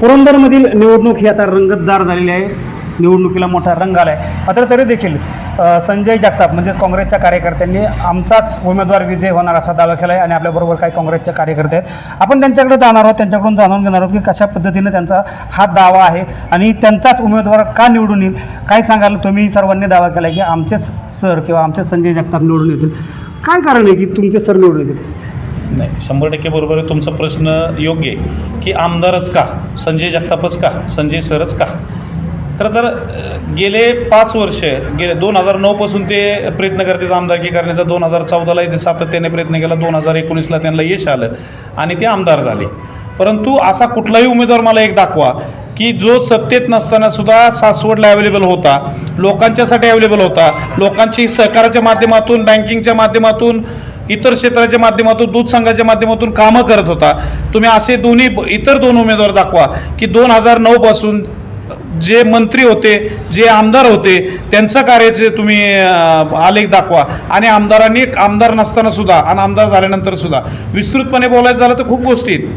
पुरंदरमधील निवडणूक ही आता रंगतदार झालेली आहे. निवडणुकीला मोठा रंग आला आहे मात्र तरी देखील संजय जगताप म्हणजेच काँग्रेसच्या कार्यकर्त्यांनी आमचाच उमेदवार विजय होणार असा दावा केला आहे आणि आपल्याबरोबर काही काँग्रेसचे कार्यकर्ते आहेत. आपण त्यांच्याकडे जाणार आहोत त्यांच्याकडून जाणून घेणार आहोत की कशा पद्धतीने त्यांचा हा दावा आहे आणि त्यांचाच उमेदवार का निवडून येईल काय सांगाल? तुम्ही सर्वांनी दावा केला आहे की आमचेच सर किंवा आमचे संजय जगताप निवडून येतील. काय कारण आहे की तुमचे सर निवडून येतील? नाही शंभर टक्के बरोबर आहे. तुमचा प्रश्न योग्य आहे. की आमदारच का? संजय जगतापच का? संजय सरच का? खरं तर गेले पाच वर्ष गेले दोन हजार नऊपासून ते प्रयत्न करतात आमदारकी करण्याचा. दोन हजार चौदालाही ते सातत्याने प्रयत्न केला. दोन हजार एकोणीसला त्यांना यश आलं आणि ते आमदार झाले. परंतु असा कुठलाही उमेदवार मला एक दाखवा की जो सत्तेत नसताना सुद्धा सासवडला अवेलेबल होता लोकांच्यासाठी अवेलेबल होता लोकांची सहकाराच्या माध्यमातून बँकिंगच्या माध्यमातून इतर क्षेत्राच्या माध्यमातून दूध संघाच्या माध्यमातून कामं करत होता. तुम्ही असे दोन्ही इतर दोन उमेदवार दाखवा की दोन हजार नऊ पासून जे मंत्री होते जे आमदार होते त्यांचं कार्याचे तुम्ही आलेख दाखवा. आणि आमदारांनी आमदार नसताना सुद्धा आणि आमदार झाल्यानंतर सुद्धा विस्तृतपणे बोलायचं झालं तर खूप गोष्टी आहेत.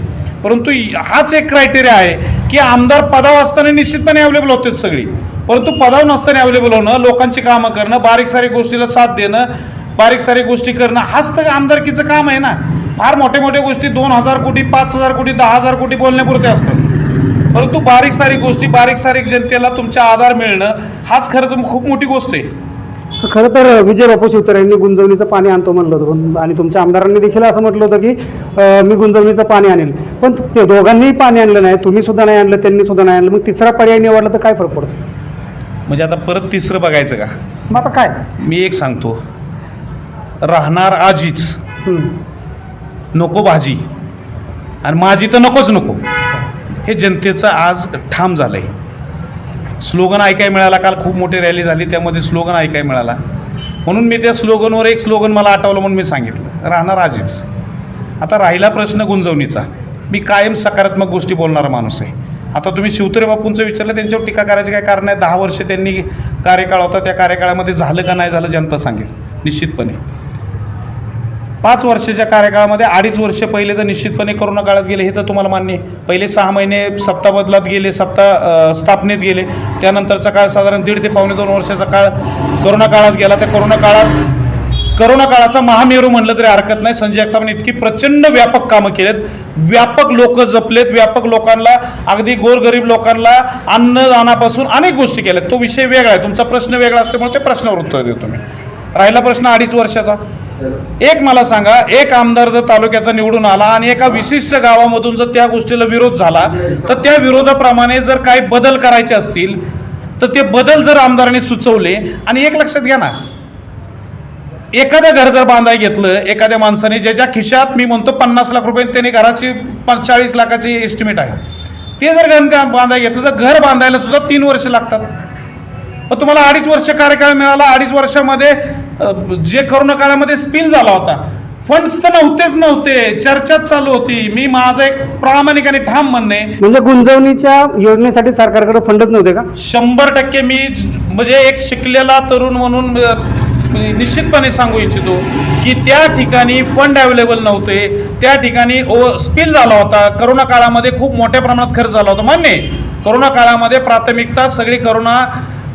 परंतु हाच एक क्रायटेरिया आहे की आमदार पदाव असताना निश्चितपणे अवेलेबल होतेच सगळी. परंतु पदाव नसताना अवेलेबल होणं लोकांची कामं करणं बारीक सारीक गोष्टीला साथ देणं बारीक सारीक गोष्टी करणं हाच तर आमदारकीचं काम आहे ना. फार मोठ्या मोठ्या गोष्टी दोन हजार कोटी पाच हजार कोटी दहा हजार कोटी बोलण्यापुरते असतात. परंतु बारीक सारीक गोष्टी बारीक सारीक जनतेला तुमचा आधार मिळणं हाच खरं तर खूप मोठी गोष्ट आहे. खरं तर विजय बापू शिवतर यांनी गुंजवणीचं पाणी आणतो म्हणलं होतं. आणि तुमच्या आमदारांनी देखील असं म्हटलं होतं की अं, मी गुंजवणीचं पाणी आणेल. पण ते दोघांनीही पाणी आणलं नाही तुम्ही सुद्धा नाही आणलं त्यांनी सुद्धा नाही आणलं. मग तिसरा पर्याय निवडला तर काय फरक पडतो? म्हणजे आता परत तिसरं बघायचं का? मग आता काय? मी एक सांगतो. राहणार आजीच. नको भाजी. आणि माझी तर नकोच नको. हे जनतेचं आज ठाम झालं आहे स्लोगन ऐकाय मिळाला काल खूप मोठी रॅली झाली त्यामध्ये स्लोगन ऐकाय मिळाला. म्हणून मी त्या स्लोगनवर एक स्लोगन मला आठवलं म्हणून मी सांगितलं राहणार आजीच. आता राहिला प्रश्न गुंजवणीचा. मी कायम सकारात्मक गोष्टी बोलणारा माणूस आहे. आता तुम्ही शिवतरे बापूंचं विचारलं त्यांच्यावर टीका करायची काय कारण आहे? दहा वर्ष त्यांनी कार्यकाळ होता त्या कार्यकाळामध्ये झालं का नाही झालं जनता सांगेल निश्चितपणे. पाच वर्षाच्या कार्यकाळामध्ये अडीच वर्ष पहिले तर निश्चितपणे कोरोना काळात गेले हे तर तुम्हाला मान्य आहे. पहिले सहा महिने सत्ता बदलात गेले सत्ता स्थापनेत गेले. त्यानंतरचा काळ साधारण दीड ते पावणे दोन वर्षाचा काळ कोरोना काळात गेला. त्या कोरोना काळात करोना काळाचा महामेरू म्हणलं तरी हरकत नाही. संजय जगतापांनी इतकी प्रचंड व्यापक कामं केलेत. व्यापक लोक जपलेत. व्यापक लोकांना अगदी गोरगरीब लोकांना अन्नदानापासून अनेक गोष्टी केल्यात. तो विषय वेगळा आहे. तुमचा प्रश्न वेगळा असल्यामुळे ते प्रश्नावर उत्तर देतो मी. राहिला प्रश्न अडीच वर्षाचा. एक मला सांगा एक आमदार जर तालुक्याचा निवडून आला आणि एका विशिष्ट गावामधून जर त्या गोष्टीला विरोध झाला तर त्या विरोधाप्रमाणे जर काही बदल करायचे असतील तर ते बदल जर आमदारांनी सुचवले आणि एक लक्षात घ्या ना. एखादं घर जर बांधाय घेतलं एखाद्या माणसाने ज्याच्या खिशात मी म्हणतो पन्नास लाख रुपये त्याने घराची चाळीस लाखाची एस्टिमेट आहे. ते जर घर बांधायला घेतलं तर घर बांधायला सुद्धा तीन वर्ष लागतात. पण तुम्हाला अडीच वर्ष कार्यकाळ मिळाला. अडीच वर्षामध्ये जे करोना काळामध्ये स्पिल झाला होता. फंड्स तर नव्हतेच नव्हते. चर्चाच चालू होती. मी माझं एक प्रामाणिक आणि ठाम म्हणणे. म्हणजे गुंजवणीच्या योजनेसाठी सरकारकडे फंडच नव्हते का? शंभर टक्के मी म्हणजे एक शिकलेला तरुण म्हणून निश्चितपणे सांगू इच्छितो की त्या ठिकाणी फंड अवेलेबल नव्हते. त्या ठिकाणी ओ स्पिल झाला होता. करोना काळामध्ये खूप मोठ्या प्रमाणात खर्च झाला होता. मान्य. करोना काळामध्ये प्राथमिकता सगळी करोना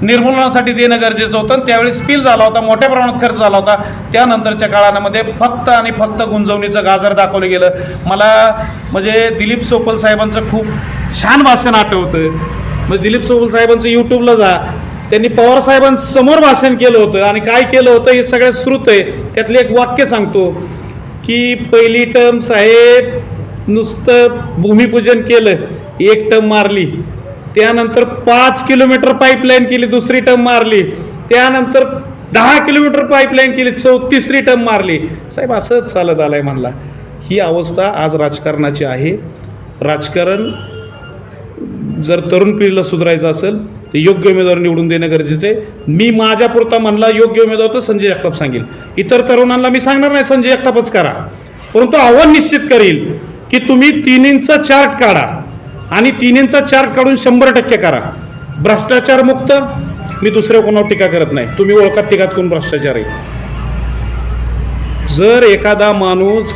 निर्मूलनासाठी देणं गरजेचं होतं. त्यावेळी स्पिल झाला होता मोठ्या प्रमाणात खर्च झाला होता. त्यानंतरच्या काळामध्ये फक्त आणि फक्त गुंजवणीचं गाजर दाखवलं गेलं. मला म्हणजे दिलीप सोपल साहेबांचं खूप छान भाषण आठवतं. म्हणजे दिलीप सोपल साहेबांचं यूट्यूबला जा. त्यांनी पवार साहेबांसमोर भाषण केलं होतं. आणि काय केलं होतं हे सगळ्यात श्रुत आहे. त्यातले एक वाक्य सांगतो की पहिली टर्म साहेब नुसतं भूमिपूजन केलं एक टर्म मारली. त्यानंतर पाच किलोमीटर पाईपलाईन केली दुसरी टर्म मारली. त्यानंतर दहा किलोमीटर पाईपलाईन केली चौ तिसरी टर्म मारली. साहेब असंच चालत आलंय म्हणला. ही अवस्था आज राजकारणाची आहे. राजकारण जर तरुण पिढीला सुधारायचं असेल तर योग्य उमेदवार निवडून देणं गरजेचं आहे. मी माझ्यापुरता म्हणला योग्य उमेदवार तर संजय जगताप सांगेल. इतर तरुणांना मी सांगणार नाही संजय जगतापच करा. परंतु आव्हान निश्चित करील की तुम्ही तिन्हींचा चार्ट काढा. आणि तिन्हींचा चार्ट काढून शंभर टक्के करा. भ्रष्टाचार मुक्त. मी दुसऱ्या कोणावर टीका करत नाही. तुम्ही ओळखात तिघात कोण भ्रष्टाचार. आहे जर एखादा माणूस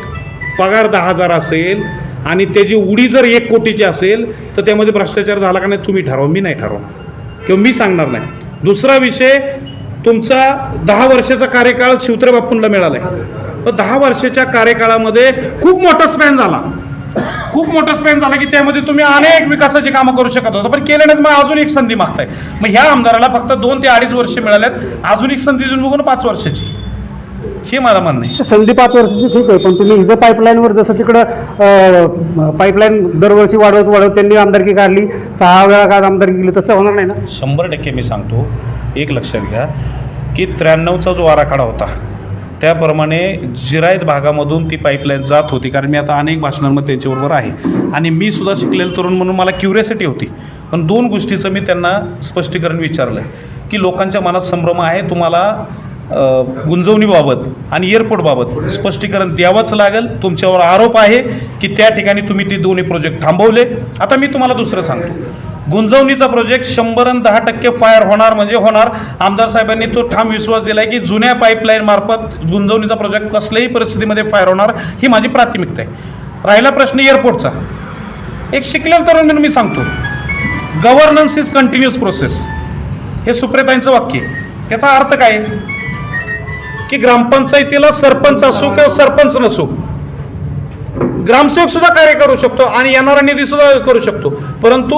पगार दहा हजार असेल आणि त्याची उडी जर एक कोटीची असेल तर त्यामध्ये भ्रष्टाचार झाला का नाही तुम्ही ठरवा. मी नाही ठरवणार. किंवा मी सांगणार नाही. दुसरा विषय तुमचा दहा वर्षाचा कार्यकाळ शिवत्रे बापूंना मिळाला आहे तर दहा वर्षाच्या कार्यकाळामध्ये खूप मोठा स्पॅन झाला. खूप मोठा स्पॅन झाला की त्यामध्ये तुम्ही अनेक विकासाची कामं करू शकत होता. पण केले नाहीत मग अजून एक संधी मागताय. मग ह्या आमदाराला फक्त दोन ते अडीच वर्ष मिळाल्यात अजून एक संधी देऊन बघून पाच वर्षाची. हे मला म्हणणं आहे. संधी पाच वर्षाची ठीक आहे पण तुम्ही इथं पाईपलाईनवर जसं तिकडं पाईपलाईन दरवर्षी वाढवत वाढवत त्यांनी आमदारकी काढली. सहा वेळा का आमदारकी केली तसं होणार नाही ना? शंभर टक्के मी सांगतो. एक लक्षात घ्या की त्र्याण्णवचा जो आराखडा होता त्याप्रमाणे जिरायत भागामधून ती पाईपलाईन जात होती. कारण मी आता अनेक भाषणांमध्ये त्यांच्याबरोबर आहे. आणि मी सुद्धा शिकलेलं तरुण म्हणून मला क्युरियासिटी होती. पण दोन गोष्टीचं मी त्यांना स्पष्टीकरण विचारलं की लोकांच्या मनात संभ्रम आहे तुम्हाला गुंजवणीबाबत आणि एअरपोर्टबाबत स्पष्टीकरण द्यावंच लागेल. तुमच्यावर आरोप आहे की त्या ठिकाणी तुम्ही ते दोन्ही प्रोजेक्ट थांबवले. आता मी तुम्हाला दुसरं सांगतो. गुंजवणीचा प्रोजेक्ट शंभर आणि दहा टक्के फायर होणार म्हणजे होणार. आमदार साहेबांनी तो ठाम विश्वास दिला आहे की जुन्या पाईपलाईन मार्फत गुंजवणीचा प्रोजेक्ट कसल्याही परिस्थितीमध्ये फायर होणार ही माझी प्राथमिकता आहे. राहिला प्रश्न एअरपोर्टचा एक शिकलेलं तरुण म्हणून मी सांगतो. गव्हर्नन्स इज कंटिन्युअस प्रोसेस हे सुप्रेताईंचं वाक्य आहे. त्याचा अर्थ काय? की ग्रामपंचायतीला सरपंच असो किंवा सरपंच नसो ग्रामसेवक सुद्धा कार्य करू शकतो आणि येणारा निधी सुद्धा करू शकतो. परंतु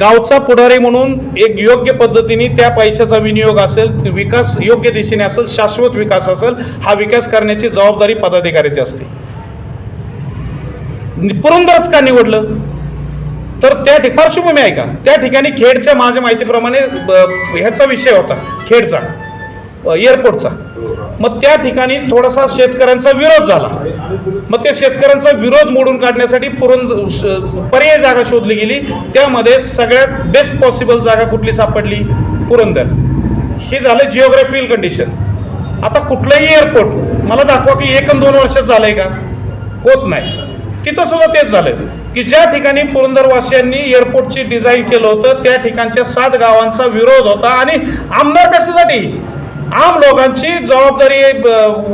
गावचा पुढारी म्हणून एक योग्य पद्धतीने त्या पैशाचा विनियोग असेल विकास योग्य दिशेने असेल शाश्वत विकास असेल हा विकास करण्याची जबाबदारी पदाधिकाऱ्याची असते. पुरंदरच का निवडलं? तर त्या ठिक पार्श्वभूमी आहे का? त्या ठिकाणी खेडच्या माझ्या माहितीप्रमाणे ह्याचा विषय होता खेडचा एअरपोर्टचा. मग त्या ठिकाणी थोडासा शेतकऱ्यांचा विरोध झाला. मग त्या शेतकऱ्यांचा विरोध मोडून काढण्यासाठी पुरंद श- पर्याय जागा शोधली गेली. त्यामध्ये सगळ्यात बेस्ट पॉसिबल जागा कुठली सापडली? पुरंदर. हे झालं जिओग्राफिकल कंडिशन आता कुठलंही एअरपोर्ट मला दाखवा की एक दोन वर्षात झालंय का? होत नाही. तिथं सुद्धा तेच झालं की ज्या ठिकाणी पुरंदरवासियांनी एअरपोर्टची डिझाईन केलं होतं त्या ठिकाणच्या सात गावांचा विरोध होता. आणि आमदार कशासाठी? आम लोकांची जबाबदारी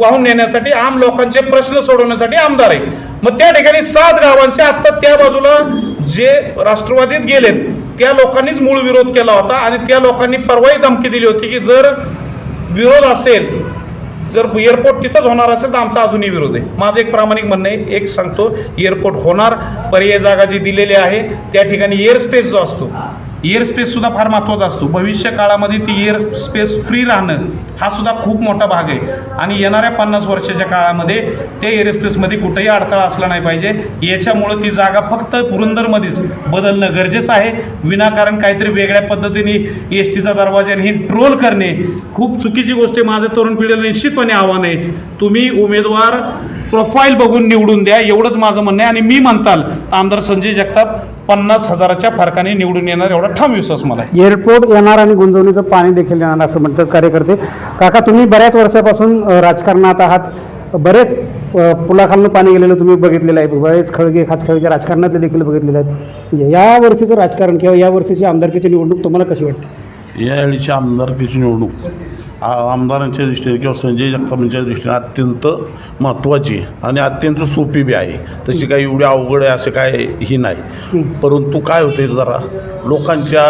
वाहून नेण्यासाठी आम लोकांचे प्रश्न सोडवण्यासाठी आमदार आहे. मग त्या ठिकाणी सात गावांचे आत्ता त्या बाजूला जे राष्ट्रवादीत गेलेत त्या लोकांनीच मूळ विरोध केला होता आणि त्या लोकांनी परवाही धमकी दिली होती की जर विरोध असेल जर एअरपोर्ट तिथंच होणार असेल तर आमचा अजूनही विरोध आहे. माझं एक प्रामाणिक म्हणणं आहे एक सांगतो एअरपोर्ट होणार पर्याय जागा जी दिलेली आहे त्या ठिकाणी एअर स्पेस जो असतो एअर स्पेससुद्धा फार महत्त्वाचा असतो. भविष्य काळामध्ये ती एअर स्पेस फ्री राहणं हा सुद्धा खूप मोठा भाग आहे. आणि येणाऱ्या पन्नास वर्षाच्या काळामध्ये ते एअर स्पेसमध्ये कुठेही अडथळा असला नाही पाहिजे. याच्यामुळं ती जागा फक्त पुरंदरमध्येच बदलणं गरजेचं आहे. विनाकारण काहीतरी वेगळ्या पद्धतीने एस टीचा दरवाजा हे ट्रोल करणे खूप चुकीची गोष्ट आहे. माझं तरुण पिढीला निश्चितपणे आव्हान आहे. तुम्ही उमेदवार प्रोफाईल बघून निवडून द्या. एवढंच माझं म्हणणं आहे. आणि मी म्हणताल तर आमदार संजय जगताप पन्नास हजाराच्या फरकाने निवडून येणार एवढा ठाम विश्वास मला आहे. एअरपोर्ट येणार आणि गुंजवणीचं पाणी देखील येणार असं म्हणतात कार्यकर्ते. काका तुम्ही बऱ्याच वर्षापासून अ, राजकारणात आहात. बरेच अ, पुलाखालनं पाणी गेलेलं तुम्ही बघितलेलं आहे. बरेच खळगे खास खळगे राजकारणातले देखील बघितलेले आहेत या वर्षीचं राजकारण किंवा या वर्षीची आमदारकीची निवडणूक तुम्हाला कशी वाटते? यावेळीची आमदारकीची निवडणूक आमदारांच्या दृष्टीने किंवा संजय जगतापांच्या दृष्टीने अत्यंत महत्त्वाची आणि अत्यंत सोपी बी आहे. तशी काही एवढी अवघड आहे असं काय ही नाही. परंतु काय होते जरा लोकांच्या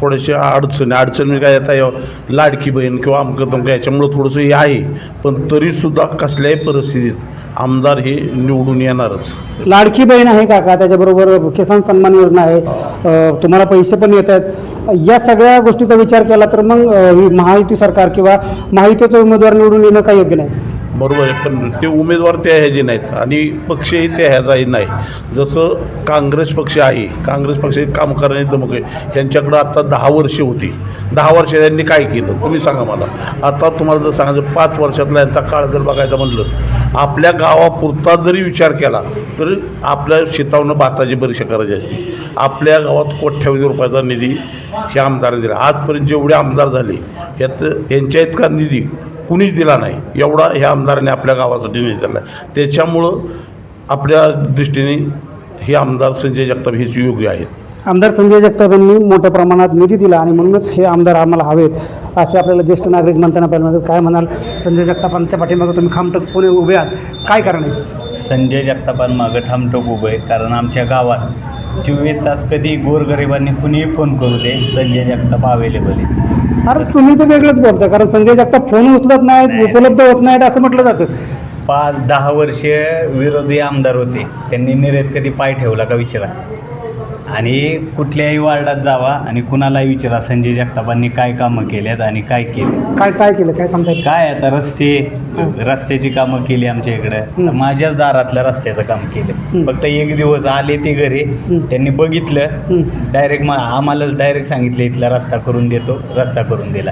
थोड्याशा अडचणी अडचणी काय येता येऊ लाडकी बहीण किंवा अमकं तमकं याच्यामुळं थोडंसं हे आहे. पण तरीसुद्धा कसल्याही परिस्थितीत आमदार हे निवडून येणारच. लाडकी बहीण आहे काका त्याच्याबरोबर किसान सन्मान योजना आहे. तुम्हाला पैसे पण येत आहेत. या सगळ्या गोष्टीचा विचार केला तर मग ही महायुती सरकार किंवा महायुतीचा उमेदवार निवडून येणं काही योग्य नाही. बरोबर आहे. पण ते उमेदवार त्या ह्याचे नाहीत आणि पक्षही त्या ह्याचाही नाही. जसं काँग्रेस पक्ष आहे काँग्रेस पक्ष काम करण्याची दमक आहे. यांच्याकडं आता दहा वर्षे होती. दहा वर्ष त्यांनी काय केलं? तुम्ही सांगा मला. आता तुम्हाला जर सांगायचं पाच वर्षातला यांचा काळ जर बघायचा म्हणलं आपल्या गावापुरता जरी विचार केला तर आपल्या शेतावनं भाताची परीक्षा करायची असते. आपल्या गावात कोट्यावधी रुपयाचा निधी हे आमदारांनी दिला. आजपर्यंत जेवढे आमदार झाले यात यांच्या इतका निधी कुणीच दिला नाही. एवढा ह्या आमदाराने आपल्या गावासाठी निधी दिला त्याच्यामुळं आपल्या दृष्टीने हे आमदार संजय जगताप हेच योग्य आहेत. आमदार संजय जगताप यांनी मोठ्या प्रमाणात निधी दिला आणि म्हणूनच हे आमदार आम्हाला हवेत. असे आपल्याला ज्येष्ठ नागरिक म्हणताना पाहिजे म्हणजे काय म्हणाल? संजय जगतापांच्या पाठीमागे तुम्ही खामटकपणे उभे आहात. काय कारण आहे? संजय जगतापांमागं ठामठोक उभं आहे. कारण आमच्या गावात चोवीस तास कधी गोरगरिबांनी कुणीही फोन करू दे संजय जगताप अवेलेबल आहे. अरे तुम्ही तर वेगळंच बोलता कारण संजय जगताप फोन उचलत नाहीत उपलब्ध होत नाहीत असं म्हटलं जातं. पाच दहा वर्षे विरोधी आमदार होते. त्यांनी निरेत कधी पाय ठेवला का विचारा. आणि कुठल्याही वार्डात जावा आणि कुणालाही विचारा संजय जगतापांनी काय कामं केल्यात आणि काय केले? काय काय केलं? काय सांगता येईल काय आता रस्ते? रस्त्याची कामं केली आमच्या इकडं. माझ्याच दारातलं रस्त्याचं काम. केलं. फक्त एक दिवस आले ते घरी. त्यांनी बघितलं. डायरेक्ट मग आम्हाला डायरेक्ट सांगितलं इथला रस्ता करून देतो रस्ता करून दिला.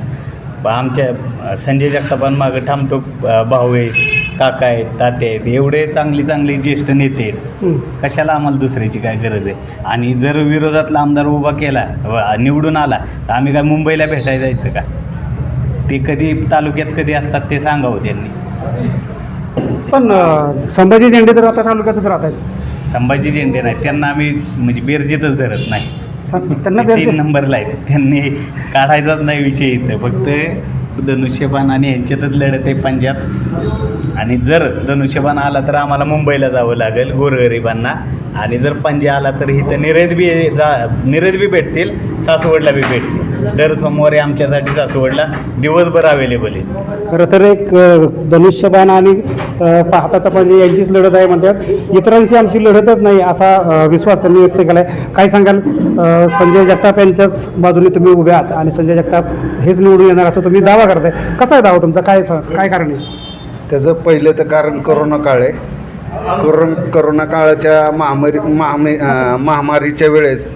ब- आमच्या अ, संजय जगतापांमागं ठामठोक अ, भाऊ आहेत काका आहेत ताते आहेत एवढे चांगली चांगली ज्येष्ठ नेते आहेत. कशाला आम्हाला दुसऱ्याची काय गरज आहे? आणि जर विरोधातला आमदार उभा केला व निवडून आला तर आम्ही काय मुंबईला भेटायला जायचं का? ते कधी तालुक्यात कधी असतात ते सांगावं त्यांनी. पण अं, संभाजी झेंडे तर आता तालुक्यातच राहत आहेत संभाजी झेंडे नाही त्यांना आम्ही म्हणजे बेरजेतच धरत नाही. सं- त्यांना ते तीन बेरजे- नंबरला आहेत. त्यांनी काढायचाच नाही विषय इथं. फक्त धनुष्यबाण आणि यांच्यातच लढत आहे पंजाब. आणि जर धनुष्यबाण आला तर आम्हाला मुंबईला जावं लागेल गोरगरिबांना. आणि जर पंजा आला तर इथं निरेत बी जा निरेत बी भेटतील सासवडला बी भेटतील. दर सोमवारी आमच्यासाठी सासवडला दिवसभर अवेलेबल आहे. खरं तर एक धनुष्यबाण आणि हाताचा पाहिजे यांचीच लढत आहे म्हणतात. इतरांशी आमची लढतच नाही असा विश्वास त्यांनी व्यक्त केला आहे काय सांगाल संजय जगताप यांच्याच बाजूने तुम्ही उभे आहात आणि संजय जगताप हेच निवडून येणार असं तुम्ही दावा करताय. कसा आहे दावा तुमचा? काय काय कारण आहे? त्याचं पहिलं तर कारण करोना काळ आहे. करोन करोना काळाच्या महामारी महामारीच्या वेळेस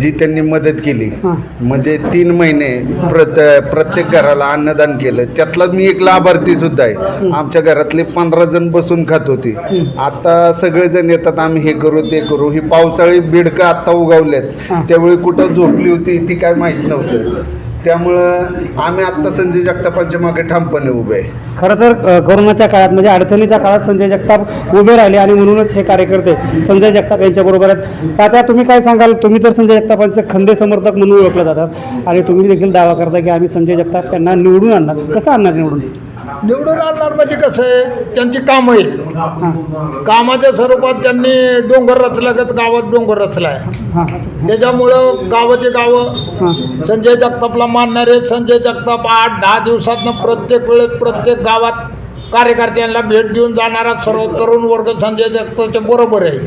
जी त्यांनी मदत केली. म्हणजे तीन महिने प्रत प्रत्येक घराला अन्नदान केलं. त्यातला मी एक लाभार्थी सुद्धा आहे. आमच्या घरातले पंधरा जण बसून खात होती. आता सगळेजण येतात आम्ही हे करू ते करू. ही पावसाळी बिडकं आत्ता उगवलेत. त्यावेळी कुठं झोपली होती ती काय माहीत नव्हतं. त्यामुळं आम्ही आत्ता संजय जगतापांच्या मागे ठामपणे उभे आहे. खरं तर अ, कोरोनाच्या काळात म्हणजे अडचणीच्या काळात संजय जगताप उभे राहिले आणि म्हणूनच हे कार्यकर्ते संजय जगताप यांच्याबरोबर आहेत. तात्या तुम्ही काय सांगाल? तुम्ही तर संजय जगतापांचे खंदे समर्थक म्हणून ओळखले जातात. आणि तुम्ही देखील दावा करता की आम्ही संजय जगताप यांना निवडून आणणार. कसं आणणार निवडून? निवडून आणणार म्हणजे कसं आहे? त्यांची कामं आहेत. हां कामाच्या स्वरूपात त्यांनी डोंगर रचल्यागत गावात डोंगर रचला आहे. त्याच्यामुळं गावाचे गावं संजय जगतापला मानणारे संजय जगताप आठ दहा दिवसातनं प्रत्येक वेळेस प्रत्येक गावात कार्यकर्त्यांना भेट देऊन जाणारा सर्व तरुण वर्ग संजय जगतापच्या बरोबर आहे.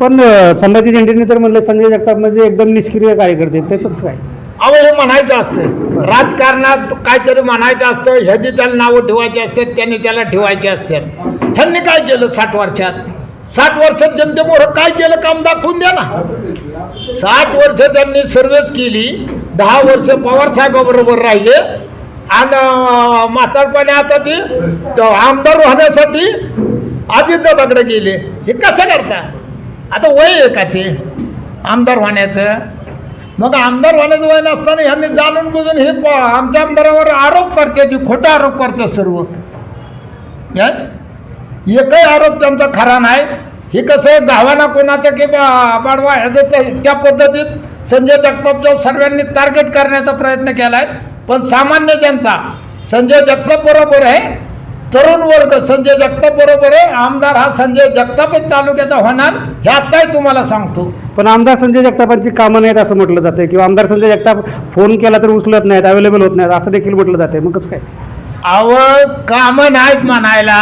पण संभाजी झेंडेंनी तर म्हणलं संजय जगताप म्हणजे एकदम निष्क्रिय कार्यकर्ते त्याचंच काय? अहो म्हणायचं असतं. राजकारणात काहीतरी म्हणायचं असतं. ह्याची त्याला नावं ठेवायची असतात त्यांनी त्याला ठेवायचे असतात. ह्यांनी काय केलं साठ वर्षात? साठ वर्षात जनतेमोर काय केलं? काम दाखवून द्या ना. साठ वर्ष त्यांनी सर्वच केली. दहा वर्ष पवार साहेबाबरोबर राहिले. आणि म्हातारपणे आता ते आमदार होण्यासाठी आदित्यदाकडे गेले. हे कसं करता? आता वय आहे का ते? आमदार होण्याचं? मग आमदार होण्याचं वय नसताना ह्यांनी जाणून बुजून हे प- आमच्या आमदारावर आरोप करते ती खोटा आरोप करते सर्व. एकही आरोप त्यांचा खरा नाही. हे कसं गावाना कोणाचं की बा- बाडवा ह्याचं त्या पद्धतीत संजय जगतापच्या सर्वांनी टार्गेट करण्याचा प्रयत्न केला आहे पण सामान्य जनता संजय जगताप बरोबर आहे तरुण वर्ग संजय जगताप बरोबर आहे. आमदार हा संजय जगतापच तालुक्याचा होणार हे आत्ताही तुम्हाला सांगतो. पण आमदार संजय जगतापांची कामं नाहीत असं म्हटलं जाते किंवा आमदार संजय जगताप फोन केला तर उचलत नाहीत अवेलेबल होत नाहीत असं देखील म्हटलं जाते मग कसं काय? आवड कामं नाहीत म्हणायला.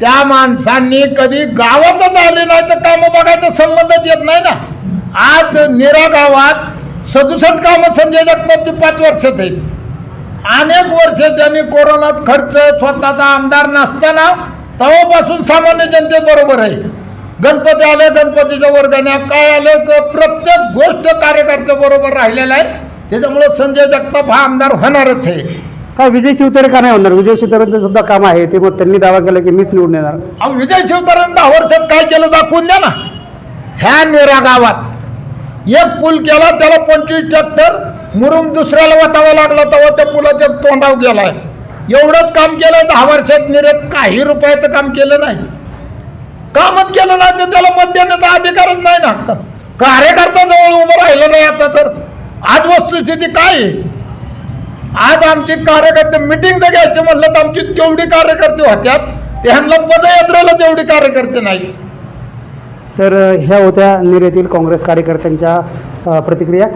त्या माणसांनी कधी गावातच आले नाही तर कामं बघायचा संबंधच येत नाही ना. आज निरा गावात सदुसष्ट कामं संजय जगतापची पाच वर्षात आहेत. अनेक वर्ष त्यांनी कोरोनात खर्च स्वतःचा आमदार नसताना तेव्हापासून सामान्य जनतेबरोबर आहे. गणपती आले गणपतीच्या वर्गाने काय आले क- प्रत्येक गोष्ट कार्यकर्त्याबरोबर राहिलेला आहे. त्याच्यामुळे संजय जगताप हा आमदार होणारच आहे. काय विजय शिवतारे का नाही होणार? विजय शिवतारेंचं सुद्धा काम आहे. ते मग त्यांनी दावा केला की मीच निवडून येणार. अहो विजय शिवतारेंनी दहा वर्षात काय केलं दाखवून द्या ना. ह्या नेरा गावात एक पूल केला त्याला पंचवीस ट्रॅक्टर मुरुम दुसऱ्याला वतावा लागला तेव्हा त्या पुलाच्या तोंडाव गेलाय. एवढंच काम केलं दहा वर्षात निरेत काही रुपयाचं काम केलं नाही. कामच केलं नाही तर त्याला मत देण्याचा अधिकारच नाही ना. कार्यकर्ता जवळ उभं राहिलं नाही आता तर. आज वस्तुस्थिती काय आहे? आज आमची कार्यकर्ते मिटिंग तर घ्यायचे म्हणलं तर आमची तेवढी कार्यकर्ते होत्यात. ह्यांना पदयात्रेला तेवढी कार्यकर्ते नाही तर ह्या होत्या निर्यातील काँग्रेस कार्यकर्त्यांच्या प्रतिक्रिया.